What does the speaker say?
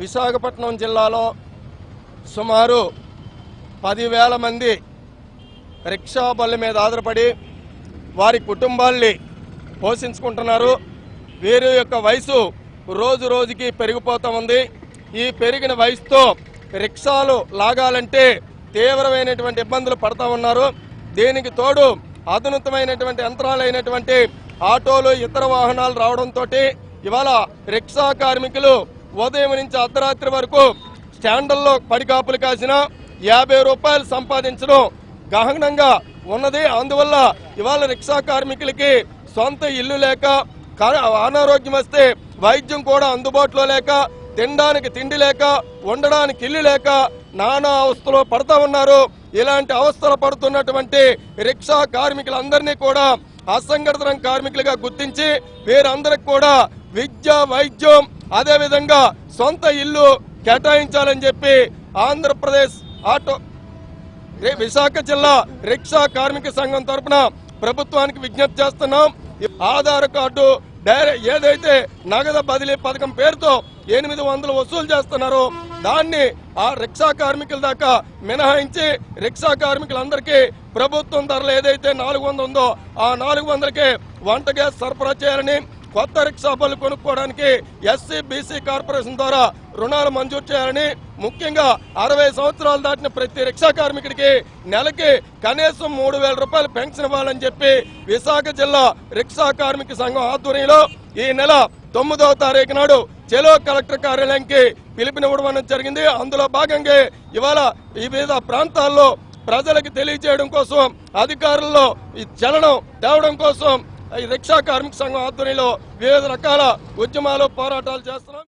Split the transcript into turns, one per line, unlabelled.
విశాఖపట్నం జిల్లాలో సుమారు పదివేల మంది రిక్షా బళ్ళ మీద ఆధారపడి వారి కుటుంబాల్ని పోషించుకుంటున్నారు. వీరి యొక్క వయసు రోజు రోజుకి పెరిగిపోతూ ఉంది. ఈ పెరిగిన వయసుతో రిక్షాలు లాగాలంటే తీవ్రమైనటువంటి ఇబ్బందులు పడతా ఉన్నారు. దీనికి తోడు అధునతమైనటువంటి యంత్రాలైనటువంటి ఆటోలు ఇతర వాహనాలు రావడంతో ఇవాళ రిక్షా కార్మికులు ఉదయం నుంచి అర్ధరాత్రి వరకు స్టాండల్లో పడికాపులు కాసిన యాభై రూపాయలు సంపాదించడం గహనంగా ఉన్నది. అందువల్ల ఇవాళ రిక్షా కార్మికులకి సొంత ఇల్లు లేక అనారోగ్యం వస్తే వైద్యం కూడా అందుబాటులో లేక తినడానికి తిండి లేక ఉండడానికి ఇల్లు లేక నానా అవస్థలో పడతా ఉన్నారు. ఇలాంటి అవస్థలు పడుతున్నటువంటి రిక్షా కార్మికులందరినీ కూడా అసంఘటిత రంగ కార్మికులుగా గుర్తించి వీరందరికి కూడా విద్య వైద్యం అదేవిధంగా సొంత ఇల్లు కేటాయించాలని చెప్పి ఆంధ్రప్రదేశ్ ఆటో విశాఖ జిల్లా రిక్షా కార్మిక సంఘం తరపున ప్రభుత్వానికి విజ్ఞప్తి చేస్తున్నాం. ఆధార్ కార్డు డైరెక్ట్ ఏదైతే నగదు బదిలీ పథకం పేరుతో ఎనిమిది వందలు వసూలు చేస్తున్నారో దాన్ని ఆ రిక్షా కార్మికుల దాకా మినహాయించి రిక్షా కార్మికులందరికీ ప్రభుత్వం ధరలు ఏదైతే నాలుగు వందలు ఉందో ఆ నాలుగు వందలకే వంట గ్యాస్ సరఫరా చేయాలని కొత్త రిక్షా బళ్ళు కొనుక్కోవడానికి ఎస్సీ బీసీ కార్పొరేషన్ ద్వారా రుణాలు మంజూరు చేయాలని ముఖ్యంగా అరవై సంవత్సరాలు దాటిన ప్రతి రిక్షా కార్మికుడికి నెలకి కనీసం మూడు వేల రూపాయలు పెన్షన్ ఇవ్వాలని చెప్పి విశాఖ జిల్లా రిక్షా కార్మిక సంఘం ఆధ్వర్యంలో ఈ నెల తొమ్మిదవ తారీఖు నాడు చెలో కలెక్టర్ కార్యాలయానికి పిలుపునివ్వడం జరిగింది. అందులో భాగంగా ఇవాళ వివిధ ప్రాంతాల్లో ప్రజలకు తెలియజేయడం కోసం అధికారుల్లో ఈ చలనం తేవడం కోసం ఈ రిక్షా కార్మిక సంఘం ఆధ్వర్యంలో వివిధ రకాల ఉద్యమాలు పోరాటాలు చేస్తున్నాం.